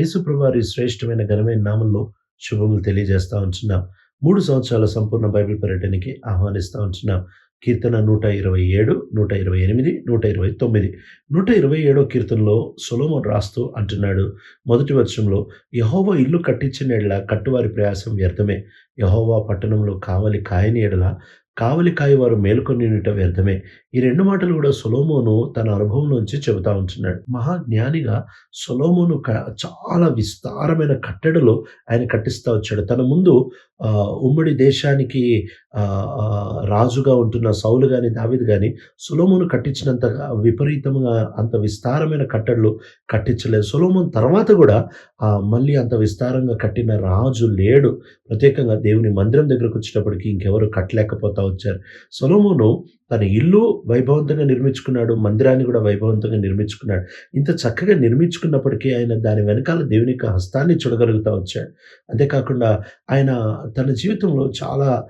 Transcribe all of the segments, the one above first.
యేసుప్రభువారి శ్రేష్టమైన ఘనమైన నామంలో శుభములు తెలియజేస్తూ ఉంటున్నాం. మూడు సంవత్సరాల సంపూర్ణ బైబిల్ పర్యటనకి ఆహ్వానిస్తూ ఉంటున్నాం. కీర్తన నూట ఇరవై ఏడు నూట ఇరవై ఎనిమిది నూట ఇరవై తొమ్మిది. నూట ఇరవై ఏడో కీర్తనలో సొలోమోన్ రాస్తూ అంటున్నాడు. మొదటి వర్షంలో యహోవా ఇల్లు కట్టించిన ఎడల కట్టువారి ప్రయాసం వ్యర్థమే. యహోవా పట్టణంలో కావలి కాయని ఎడల కావలికాయ వారు మేలుకొనిట వ్యర్థమే. ఈ రెండు మాటలు కూడా సొలోమోను తన అనుభవంలోంచి చెబుతా ఉంటున్నాడు. మహాజ్ఞానిగా సొలోమోను చాలా విస్తారమైన కట్టడలు ఆయన కట్టిస్తూ వచ్చాడు. తన ముందు ఉమ్మడి దేశానికి రాజుగా ఉంటున్న సౌలు కానీ దావిద్ కానీ సులోమును కట్టించినంత విపరీతంగా అంత విస్తారమైన కట్టడలు కట్టించలేదు. సులోమున్ తర్వాత కూడా మళ్ళీ అంత విస్తారంగా కట్టిన రాజు లేడు. ప్రత్యేకంగా దేవుని మందిరం దగ్గరకు వచ్చేటప్పటికి ఇంకెవరు కట్టలేకపోతా వచ్చారు. సులోమును తన ఇల్లు వైభవంతంగా నిర్మించుకున్నాడు మందిరాన్ని కూడా వైభవంతంగా నిర్మించుకున్నాడు. ఇంత చక్కగా నిర్మించుకున్నప్పటికీ ఆయన దాని వెనకాల దేవుని యొక్క హస్తాన్ని చూడగలుగుతా వచ్చాడు. అంతేకాకుండా ఆయన తన జీవితంలో చాలా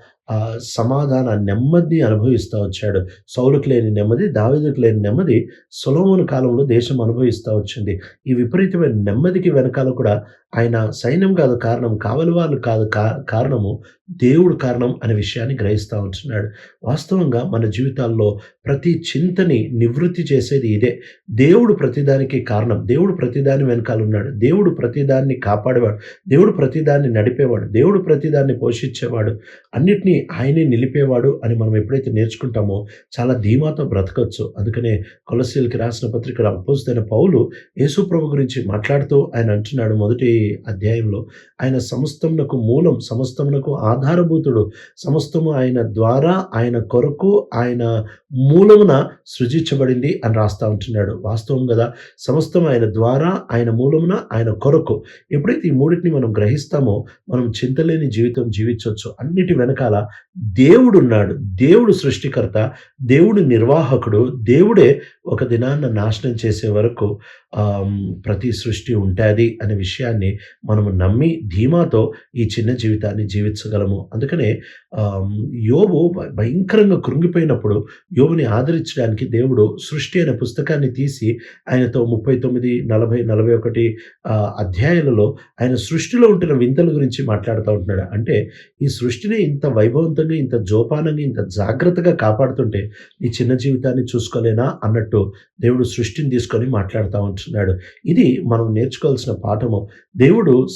సమాధాన నెమ్మది అనుభవిస్తూ వచ్చాడు. సౌలుకు లేని నెమ్మది దావేదుకు లేని నెమ్మది సొలోమోను కాలంలో దేశం అనుభవిస్తూ వచ్చింది. ఈ విపరీతమైన నెమ్మదికి వెనకాల కూడా ఆయన సైన్యం కాదు కారణం కావలి వాళ్ళు కాదు కా- కారణము దేవుడు కారణం అనే విషయాన్ని గ్రహిస్తూ ఉంటున్నాడు. వాస్తవంగా మన జీవితాల్లో ప్రతి చింతని నివృత్తి చేసేది ఇదే. దేవుడు ప్రతిదానికి కారణం. దేవుడు ప్రతిదాని వెనకాల ఉన్నాడు. దేవుడు ప్రతిదాన్ని కాపాడేవాడు. దేవుడు ప్రతిదాన్ని నడిపేవాడు. దేవుడు ప్రతిదాన్ని పోషించేవాడు. అన్నిటినీ ఆయనే నిలిపేవాడు అని మనం ఎప్పుడైతే నేర్చుకుంటామో చాలా ధీమాతో బ్రతకచ్చు అందుకనే కొలసీలకి రాసిన పత్రిక అపోజితైన పౌలు యేసు ప్రభు గురించి మాట్లాడుతూ ఆయన అంటున్నాడు మొదటి అధ్యాయంలో. ఆయన సమస్తమునకు మూలం సమస్తమునకు ఆధారభూతుడు. సమస్తము ఆయన ద్వారా ఆయన కొరకు ఆయన మూలమున సృజించబడింది అని రాస్తా ఉంటున్నాడు. వాస్తవం కదా? సమస్తం ఆయన ద్వారా ఆయన మూలమున ఆయన కొరకు. ఎప్పుడైతే ఈ మూడింటిని మనం గ్రహిస్తామో మనం చింతలేని జీవితం జీవించవచ్చు. అన్నిటి వెనకాల దేవుడున్నాడు. దేవుడు సృష్టికర్త దేవుడు నిర్వాహకుడు దేవుడే ఒక దినాన్న నాశనం చేసే వరకు ప్రతి సృష్టి ఉంటుంది అనే విషయాన్ని మనము నమ్మి ధీమాతో ఈ చిన్న జీవితాన్ని జీవించగలము. అందుకనే యోబు భయంకరంగా కృంగిపోయినప్పుడు యోబుని ఆదరించడానికి దేవుడు సృష్టి అనే పుస్తకాన్ని తీసి ఆయనతో ముప్పై తొమ్మిది నలభై నలభై ఒకటి అధ్యాయాలలో ఆయన సృష్టిలో ఉంటున్న వింతల గురించి మాట్లాడుతూ ఉంటున్నాడు. అంటే ఈ సృష్టిని ఇంత వైభవంతంగా ఇంత జోపానంగా ఇంత జాగ్రత్తగా కాపాడుతుంటే ఈ చిన్న జీవితాన్ని చూసుకోలేనా అన్నట్టు దేవుడు సృష్టిని తీసుకొని మాట్లాడుతూ ఉంటున్నాడు. ఇది మనం నేర్చుకోవాల్సిన పాఠము. దేవుడు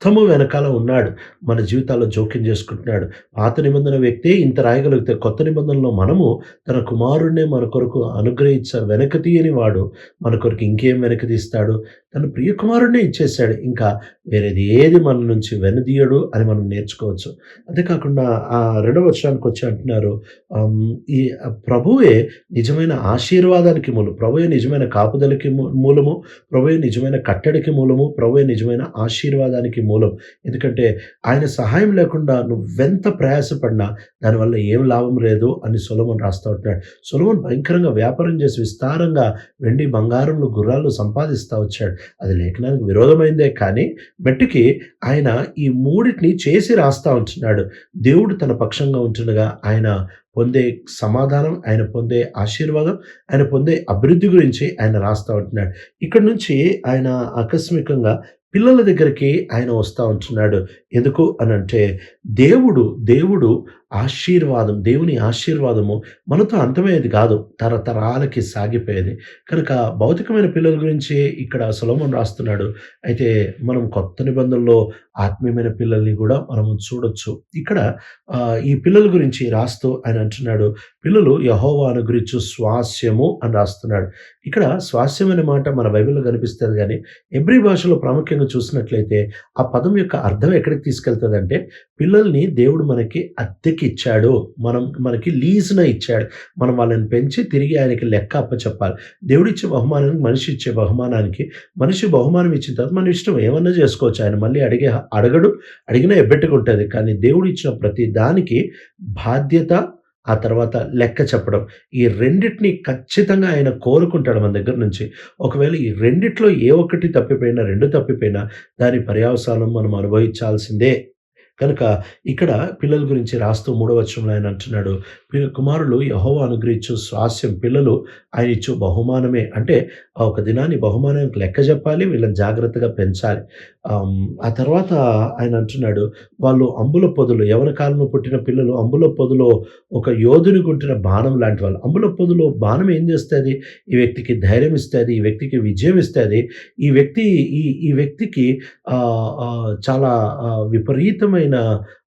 సమస్తము వెనకాల ఉన్నాడు. మన జీవితాల్లో జోక్యం చేసుకుంటున్నాడు. పాత నిబంధన వ్యక్తే ఇంత రాయగలిగితే కొత్త నిబంధనలో మనము తన కుమారుణ్ణే మన కొరకు అనుగ్రహించ వెనక తీయని వాడు. మన కొరకు ఇంకేం వెనక తీస్తాడు? తన ప్రియ కుమారుణ్ణే ఇచ్చేశాడు. ఇంకా వేరేది ఏది మన నుంచి వెనదీయడు అని మనం నేర్చుకోవచ్చు. అంతేకాకుండా ఆ రెండవ వర్షానికి వచ్చి అంటున్నారు ఈ ప్రభువే నిజమైన ఆశీర్వాదానికి మూలం ప్రభువే నిజమైన కాపుదలకి మూలము ప్రభువే నిజమైన కట్టడికి మూలము ప్రభువే నిజమైన ఆశీర్వాదానికి మూలం. ఎందుకంటే ఆయన సహాయం లేకుండా నువ్వెంత ప్రయాసపడినా దానివల్ల ఏం లాభం లేదు అని సులభన్ రాస్తూ ఉంటున్నాడు. సులభన్ భయంకరంగా వ్యాపారం చేసి విస్తారంగా వెండి బంగారంలో గుర్రాలు సంపాదిస్తూ వచ్చాడు. అది లేఖనానికి విరోధమైందే కానీ మట్టికి ఆయన ఈ మూడింటిని చేసి రాస్తా ఉంటున్నాడు. దేవుడు తన పక్షంగా ఉంటుండగా ఆయన పొందే సమాధానం ఆయన పొందే ఆశీర్వాదం ఆయన పొందే అభివృద్ధి గురించి ఆయన రాస్తా ఉంటున్నాడు. ఇక్కడ నుంచి ఆయన ఆకస్మికంగా పిల్లల దగ్గరికి ఆయన వస్తూ ఉంటున్నాడు. ఎందుకు అని అంటే దేవుడు దేవుడు ఆశీర్వాదం దేవుని ఆశీర్వాదము మనతో అంతమయ్యేది కాదు. తరతరాలకి సాగిపోయేది. కనుక భౌతికమైన పిల్లల గురించి ఇక్కడ సులభం రాస్తున్నాడు. అయితే మనం కొత్త నిబంధనలో ఆత్మీయమైన పిల్లల్ని కూడా మనము చూడొచ్చు. ఇక్కడ ఈ పిల్లల గురించి రాస్తూ ఆయన అంటున్నాడు. పిల్లలు యహోవా గురించి స్వాస్యము అని రాస్తున్నాడు. ఇక్కడ స్వాస్యం అనే మాట మన బైబిల్లో కనిపిస్తుంది కానీ ఎబ్రి భాషలో ప్రాముఖ్యంగా చూసినట్లయితే ఆ పదం యొక్క అర్థం ఎక్కడికి తీసుకెళ్తుందంటే పిల్లల్ని దేవుడు మనకి అద్దెకి ఇచ్చాడో. మనం మనకి లీజున ఇచ్చాడు. మనం వాళ్ళని పెంచి తిరిగి ఆయనకి లెక్క అప్పచెప్పాలి. దేవుడిచ్చే బహుమానానికి మనిషి ఇచ్చే బహుమానానికి మనిషి బహుమానం ఇచ్చిన తర్వాత మన ఇష్టం ఏమన్నా చేసుకోవచ్చు. ఆయన మళ్ళీ అడిగే అడగడు అడిగినా ఎబ్బెట్టుకుంటుంది. కానీ దేవుడు ఇచ్చిన ప్రతి దానికి బాధ్యత ఆ తర్వాత లెక్క చెప్పడం. ఈ రెండిటిని ఖచ్చితంగా ఆయన కోరుకుంటాడు మన దగ్గర నుంచి. ఒకవేళ ఈ రెండిట్లో ఏ ఒక్కటి తప్పిపోయినా రెండు తప్పిపోయినా దాని పర్యవసానం మనం అనుభవించాల్సిందే. కనుక ఇక్కడ పిల్లల గురించి రాస్తూ మూడవచనంలో ఆయన అంటున్నాడు పిల్ల కుమారులు యహోవ అనుగ్రహించు స్వాస్యం పిల్లలు ఆయన ఇచ్చు బహుమానమే. అంటే ఆ ఒక దినాన్ని బహుమానానికి లెక్క చెప్పాలి వీళ్ళని జాగ్రత్తగా పెంచాలి. ఆ తర్వాత ఆయన అంటున్నాడు వాళ్ళు అంబుల పొదులు యవన కాలంలో పుట్టిన పిల్లలు అంబుల పొదులో ఒక యోధుని గుంటిన బాణం లాంటి వాళ్ళు. అంబుల పొదులో బాణం ఏం చేస్తుంది? ఈ వ్యక్తికి ధైర్యం ఇస్తుంది ఈ వ్యక్తికి విజయం ఇస్తుంది. ఈ వ్యక్తి ఈ ఈ వ్యక్తికి చాలా విపరీతమైన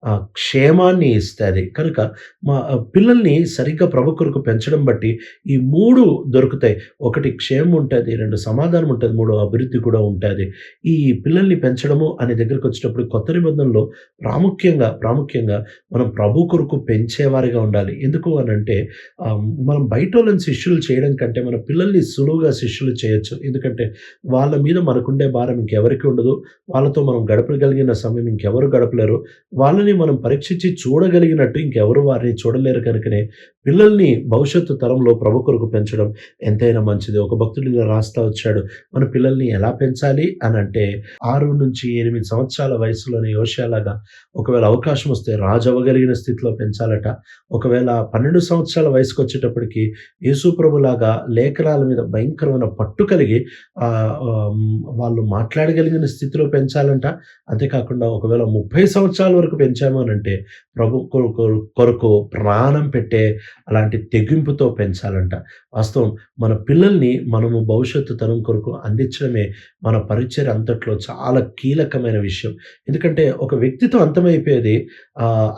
ఆ, క్షేమాన్ని ఇస్తుంది. కనుక మా పిల్లల్ని సరిగ్గా ప్రభు కొరకు పెంచడం బట్టి ఈ మూడు దొరుకుతాయి. ఒకటి క్షేమం ఉంటుంది రెండు సమాధానం ఉంటుంది మూడు అభివృద్ధి కూడా ఉంటుంది. ఈ పిల్లల్ని పెంచడము అనే దగ్గరికి వచ్చినప్పుడు కొత్త నిబంధనలో ప్రాముఖ్యంగా ప్రాముఖ్యంగా మనం ప్రభు కొరకు పెంచేవారిగా ఉండాలి. ఎందుకు అని అంటే మనం బయట వాళ్ళని శిష్యులు చేయడం కంటే మన పిల్లల్ని సులువుగా శిష్యులు చేయొచ్చు. ఎందుకంటే వాళ్ళ మీద మనకుండే భారం ఇంకెవరికి ఉండదు. వాళ్ళతో మనం గడపగలిగిన సమయం ఇంకెవరు గడపలేరు. వాళ్ళని మనం పరీక్షించి చూడగలిగినట్టు ఇంకెవరు వారిని చూడలేరు కనుకనే పిల్లల్ని భవిష్యత్తు తరంలో ప్రభు కొరకు పెంచడం ఎంతైనా మంచిది. ఒక భక్తుడు ఇలా రాస్తా వచ్చాడు. మన పిల్లల్ని ఎలా పెంచాలి అని అంటే ఆరు నుంచి ఎనిమిది సంవత్సరాల వయసులోనే యోషాలాగా ఒకవేళ అవకాశం వస్తే రాజు అవ్వగలిగిన స్థితిలో పెంచాలట. ఒకవేళ పన్నెండు సంవత్సరాల వయసుకు వచ్చేటప్పటికి యేసు ప్రభులాగా లేఖనాల మీద భయంకరమైన పట్టు కలిగి వాళ్ళు మాట్లాడగలిగిన స్థితిలో పెంచాలంట. అంతేకాకుండా ఒకవేళ ముప్పై సంవత్సరాల వరకు పెంచాము అని అంటే ప్రభు కొరకు కొరకు ప్రాణం పెట్టే అలాంటి తెగింపుతో పెంచాలంట. వాస్తవం మన పిల్లల్ని మనము భవిష్యత్తు తరం కొరకు అందించడమే మన పరిచయ అంతట్లో చాలా కీలకమైన విషయం. ఎందుకంటే ఒక వ్యక్తితో అంతమైపోయేది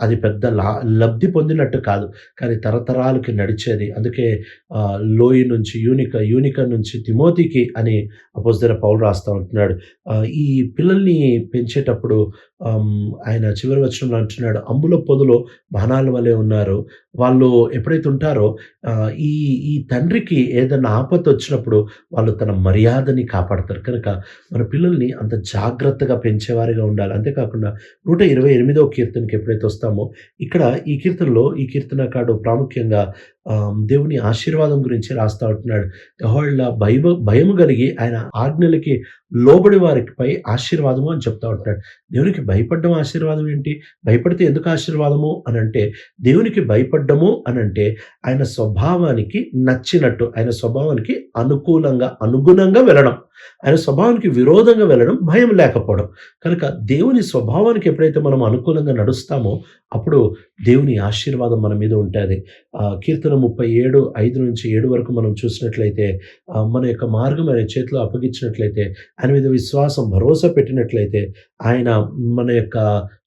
అది పెద్ద లా లబ్ధి పొందినట్టు కాదు. కానీ తరతరాలకి నడిచేది. అందుకే లోయి నుంచి యూనిక యూనిక నుంచి తిమోతికి అని అపోజిర పౌలు రాస్తా ఉంటున్నాడు. ఈ పిల్లల్ని పెంచేటప్పుడు ఆయన చివరి వచనంలో అంటున్నాడు అంబుల పొదులో బాణాల వలె ఉన్నారు. వాళ్ళు ఎప్పుడైతే ఉంటారో ఈ ఈ తండ్రికి ఏదైనా ఆపత్తి వచ్చినప్పుడు వాళ్ళు తన మర్యాదని కాపాడతారు. కనుక మన పిల్లల్ని అంత జాగ్రత్తగా పెంచేవారిగా ఉండాలి. అంతేకాకుండా నూట ఇరవై ఎనిమిదవ కీర్తనకి ఎప్పుడైతే వస్తామో ఇక్కడ ఈ కీర్తనలో ఈ కీర్తనకాడు ప్రాముఖ్యంగా దేవుని ఆశీర్వాదం గురించి రాస్తా ఉంటున్నాడు. యెహోవా భయము భయము కలిగి ఆయన ఆజ్ఞలకి లోబడి వారిపై ఆశీర్వాదము అని చెప్తా ఉంటున్నాడు. దేవునికి భయపడ్డం ఆశీర్వాదం ఏంటి? భయపడితే ఎందుకు ఆశీర్వాదము అని అంటే దేవునికి భయపడ్డము అని అంటే ఆయన స్వభావానికి నచ్చినట్టు ఆయన స్వభావానికి అనుకూలంగా అనుగుణంగా వెళ్ళడం. ఆయన స్వభావానికి విరోధంగా వెళ్ళడం భయం లేకపోవడం. కనుక దేవుని స్వభావానికి ఎప్పుడైతే మనం అనుకూలంగా నడుస్తామో అప్పుడు దేవుని ఆశీర్వాదం మన మీద ఉంటుంది. కీర్తన ముప్పై ఏడు ఐదు నుంచి ఏడు వరకు మనం చూసినట్లయితే మన యొక్క మార్గం ఆయన చేతిలో అప్పగించినట్లయితే ఆయన మీద విశ్వాసం భరోసా పెట్టినట్లయితే ఆయన మన యొక్క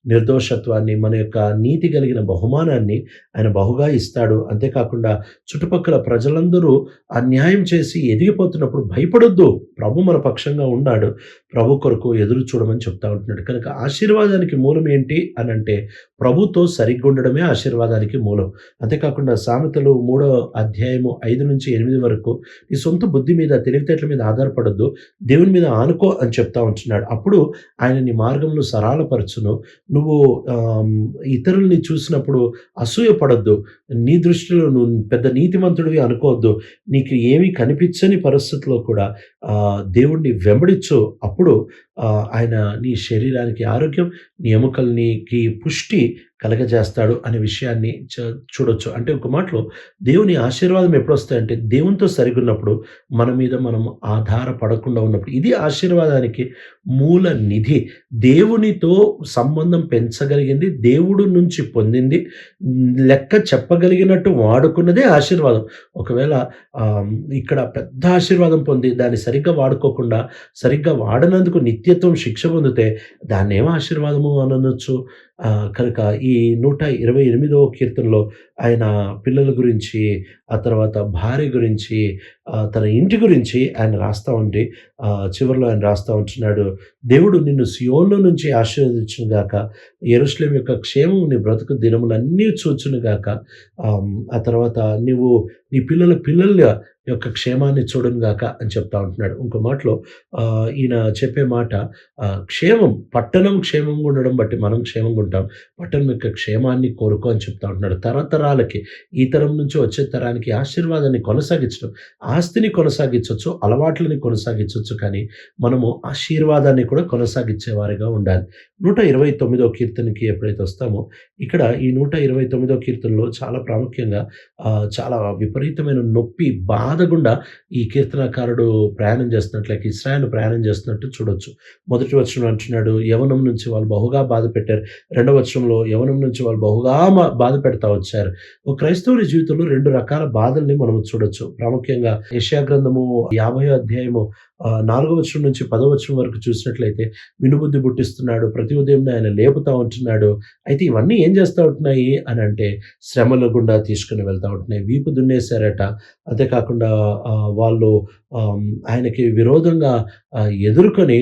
నిర్దోషత్వాన్ని మన యొక్క నీతి కలిగిన బహుమానాన్ని ఆయన బహుగా ఇస్తాడు. అంతేకాకుండా చుట్టుపక్కల ప్రజలందరూ అన్యాయం చేసి ఎదిగిపోతున్నప్పుడు భయపడొద్దు. ప్రభు మన పక్షంగా ఉన్నాడు. ప్రభు కొరకు ఎదురు చూడమని చెప్తా ఉంటున్నాడు. కనుక ఆశీర్వాదానికి మూలం ఏంటి అని అంటే ప్రభుతో సరిగ్గా ఉండడమే ఆశీర్వాదానికి మూలం. అంతేకాకుండా సామెతలు మూడో అధ్యాయము ఐదు నుంచి ఎనిమిది వరకు నీ సొంత బుద్ధి మీద తెలివితేటల మీద ఆధారపడద్దు. దేవుని మీద ఆనుకో అని చెప్తా ఉంటున్నాడు. అప్పుడు ఆయన నీ మార్గంలో సరళపరచును. నువ్వు ఇతరుల్ని చూసినప్పుడు అసూయపడొద్దు నీ దృష్టిలో నువ్వు పెద్ద నీతిమంతుడివి అనుకోవద్దు. నీకు ఏమీ కనిపించని పరిస్థితిలో కూడా దేవుణ్ణి వెంబడించు. అప్పుడు ఆయన నీ శరీరానికి ఆరోగ్యం నీ ఎముకల్నికి పుష్టి కలగజేస్తాడు అనే విషయాన్ని చ- చూడొచ్చు. అంటే ఒక మాటలో దేవుని ఆశీర్వాదం ఎప్పుడు వస్తాయంటే దేవునితో సరిగున్నప్పుడు మన మీద మనం ఆధారపడకుండా ఉన్నప్పుడు. ఇది ఆశీర్వాదానికి మూల నిధి. దేవునితో సంబంధం పెంచగలిగింది దేవుడు నుంచి పొందింది లెక్క చెప్పగలిగినట్టు వాడుకున్నదే ఆశీర్వాదం. ఒకవేళ ఇక్కడ పెద్ద ఆశీర్వాదం పొంది దాన్ని సరిగ్గా వాడుకోకుండా సరిగ్గా వాడనందుకు నిత్యత్వం శిక్ష పొందితే దాన్ని ఏం ఆశీర్వాదము అనొచ్చు? కనుక ఈ నూట ఇరవై ఎనిమిదవ కీర్తనలో ఆయన పిల్లల గురించి ఆ తర్వాత భార్య గురించి తన ఇంటి గురించి ఆయన రాస్తా ఉండి చివరిలో ఆయన రాస్తా ఉంటున్నాడు. దేవుడు నిన్ను సియోన్లో నుంచి ఆశీర్వదించును గాక ఎరుశ్లేం యొక్క క్షేమం నీ బ్రతుకు దినములన్నీ చూచును గాక. ఆ తర్వాత నువ్వు నీ పిల్లల పిల్లల యొక్క క్షేమాన్ని చూడను గాక అని చెప్తా ఉంటున్నాడు. ఇంకో మాటలో ఈయన చెప్పే మాట క్షేమం పట్టణం క్షేమంగా ఉండడం బట్టి మనం క్షేమంగా ఉంటాం పట్టణం యొక్క క్షేమాన్ని కోరుకో అని చెప్తా ఉంటున్నాడు. తరతరాలకి ఈ తరం నుంచి వచ్చే తరానికి ఆశీర్వాదాన్ని కొనసాగించడం ఆస్తిని కొనసాగించవచ్చు అలవాట్లని కొనసాగించవచ్చు కానీ మనము ఆశీర్వాదాన్ని కూడా కొనసాగించేవారిగా ఉండాలి. నూట ఇరవై తొమ్మిదో కీర్తనకి ఎప్పుడైతే వస్తామో ఇక్కడ ఈ నూట ఇరవై తొమ్మిదో కీర్తనలో చాలా ప్రాముఖ్యంగా చాలా విపరీతమైన నొప్పి బాధ గుండా ఈ కీర్తనకారుడు ప్రయాణం చేస్తున్నట్లయితే ఇస్రాయల్ ప్రయాణం చేస్తున్నట్టు చూడొచ్చు. మొదటి వచ్చిన అంటున్నాడు యవనం నుంచి వాళ్ళు బహుగా బాధ పెట్టారు. రెండవ వచనంలో యవనం నుంచి వాళ్ళు బహుగా బాధ పెడతా వచ్చారు. ఒక క్రైస్తవుని జీవితంలో రెండు రకాల బాధల్ని మనం చూడొచ్చు. ప్రాముఖ్యంగా యెషయా గ్రంథము యాభై అధ్యాయము నాలుగో వచనం నుంచి పదో వచనం వరకు చూసినట్లయితే వినుబుద్ధి పుట్టిస్తున్నాడు ప్రతి ఉదయం ఆయన లేపుతా ఉంటున్నాడు. అయితే ఇవన్నీ ఏం చేస్తూ ఉంటున్నాయి అని అంటే శ్రమల గుండా తీసుకుని వెళ్తూ ఉంటున్నాయి. వీపు దున్నేశారట. అంతేకాకుండా వాళ్ళు ఆయనకి విరోధంగా ఎదుర్కొని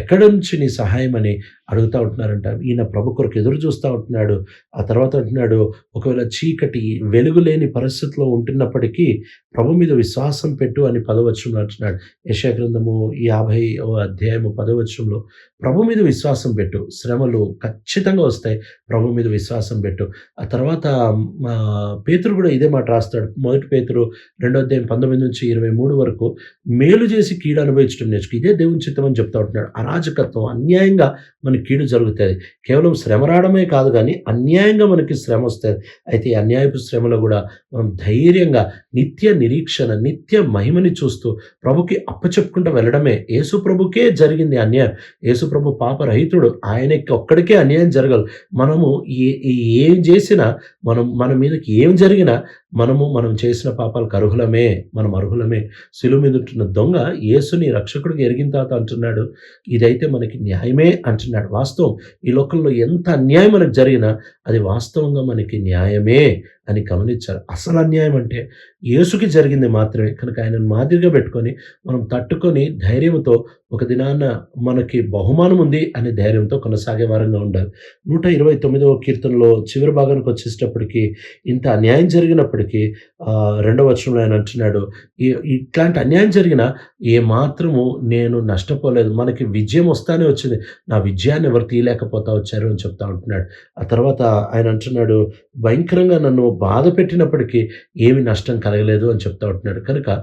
ఎక్కడి నుంచి నీ సహాయం అని అడుగుతూ ఉంటున్నారంట. ఈయన ప్రభు కొరకు ఎదురు చూస్తూ ఉంటున్నాడు. ఆ తర్వాత అంటున్నాడు ఒకవేళ చీకటి వెలుగు లేని పరిస్థితిలో ఉంటున్నప్పటికీ ప్రభు మీద విశ్వాసం పెట్టు అని పదవచ్చు అంటున్నాడు. యశా గ్రంథము యాభై అధ్యాయము పదవచనంలో ప్రభు మీద విశ్వాసం పెట్టు శ్రమలు ఖచ్చితంగా వస్తాయి ప్రభు మీద విశ్వాసం పెట్టు. ఆ తర్వాత పేతురు కూడా ఇదే మాట రాస్తాడు. మొదటి పేతురు రెండో అధ్యాయం పంతొమ్మిది నుంచి ఇరవై మూడు వరకు మేలు చేసి కీడు అనుభవించడం నేర్చుకు. ఇదే దేవుని చిత్తం అని చెప్తా ఉంటున్నాడు. అరాజకత్వం అన్యాయంగా మనకి కీడు జరుగుతుంది కేవలం శ్రమ రావడమే కాదు కానీ అన్యాయంగా మనకి శ్రమ వస్తుంది అయితే ఈ అన్యాయపు శ్రమలో కూడా మనం ధైర్యంగా నిత్య నిరీక్షణ నిత్య మహిమని చూస్తూ ప్రభుకి అప్పచెప్పుకుంటూ వెళ్ళడమే. యేసు ప్రభుకే జరిగింది అన్యాయం. యేసు ప్రభు పాపరహితుడు. ఆయనకి ఒక్కడికే అన్యాయం జరగదు. మనము ఏ ఏం చేసినా మనం మన మీదకి ఏం జరిగినా మనము మనం చేసిన పాపాలకు అర్హులమే మనం అర్హులమే. శిలువ మీద ఉంటున్న దొంగ యేసుని రక్షకుడికి ఎరిగిన తాత అంటున్నాడు. ఇదైతే మనకి న్యాయమే అంటున్నాడు. వాస్తవం ఈ లోకంలో ఎంత అన్యాయం మనకు జరిగినా అది వాస్తవంగా మనకి న్యాయమే అని గమనించారు అసలు అన్యాయం అంటే యేసుకి జరిగింది మాత్రమే. కనుక ఆయనను మాదిరిగా పెట్టుకొని మనం తట్టుకొని ధైర్యంతో ఒక దినాన మనకి బహుమానం ఉంది అనే ధైర్యంతో కొనసాగే వారంగా ఉండాలి. నూట ఇరవై తొమ్మిదవ కీర్తనలో చివరి భాగానికి వచ్చేటప్పటికి ఇంత అన్యాయం జరిగినప్పుడు చెప్పినప్పటికీ రెండవ వచనంలో ఆయన అంటున్నాడు ఇట్లాంటి అన్యాయం జరిగినా ఏ మాత్రము నేను నష్టపోలేదు. మనకి విజయం వస్తానే వచ్చింది. నా విజయాన్ని ఎవరు తీయలేకపోతా వచ్చారు అని చెప్తా ఉంటున్నాడు. ఆ తర్వాత ఆయన అంటున్నాడు భయంకరంగా నన్ను బాధ పెట్టినప్పటికీ ఏమి నష్టం కలగలేదు అని చెప్తా ఉంటున్నాడు. కనుక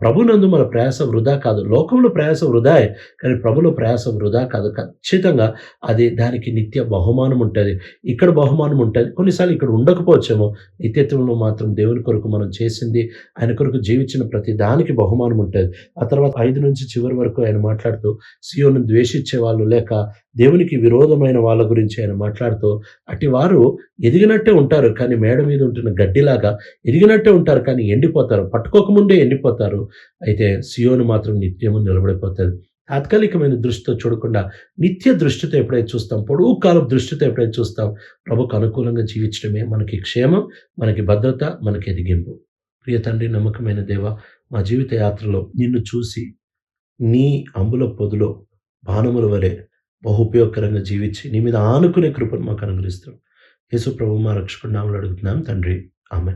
ప్రభునందు మన ప్రయాస వృధా కాదు. లోకంలో ప్రయాస వృధాయే. కానీ ప్రభులో ప్రయాస వృధా కాదు. ఖచ్చితంగా అది దానికి నిత్య బహుమానం ఉంటుంది. ఇక్కడ బహుమానం ఉంటుంది. కొన్నిసార్లు ఇక్కడ ఉండకపోవచ్చేమో. నిత్యత్వంలో మాత్రం దేవుని కొరకు మనం చేసింది ఆయన కొరకు జీవించిన ప్రతి దానికి బహుమానం ఉంటుంది. ఆ తర్వాత ఐదు నుంచి చివరి వరకు ఆయన మాట్లాడుతూ సియోను ద్వేషించే వాళ్ళు లేక దేవునికి విరోధమైన వాళ్ళ గురించి ఆయన మాట్లాడుతూ అటు వారు ఎదిగినట్టే ఉంటారు కానీ మేడ మీద ఉంటున్న గడ్డిలాగా ఎదిగినట్టే ఉంటారు కానీ ఎండిపోతారు. పట్టుకోకముందే ఎండిపోతారు. అయితే సియోను మాత్రం నిత్యము నిలబడిపోతుంది తాత్కాలికమైన దృష్టితో చూడకుండా నిత్య దృష్టితో ఎప్పుడైతే చూస్తాం పొడుగు కాలం దృష్టితో ఎప్పుడైతే చూస్తాం ప్రభుకు అనుకూలంగా జీవించడమే మనకి క్షేమం మనకి భద్రత మనకి ఎదిగింపు. ప్రియ తండ్రి నమ్మకమైన దేవ మా జీవిత యాత్రలో నిన్ను చూసి నీ అంబుల పొదులో బాణముల వలె బహు ఉపయోగకరంగా జీవించి నీ మీద ఆనుకునే కృపను మాకు అనుగ్రహిస్తాం యేసు ప్రభు మా రక్షకుడు నామలు అడుగుతున్నాం. తండ్రి ఆమె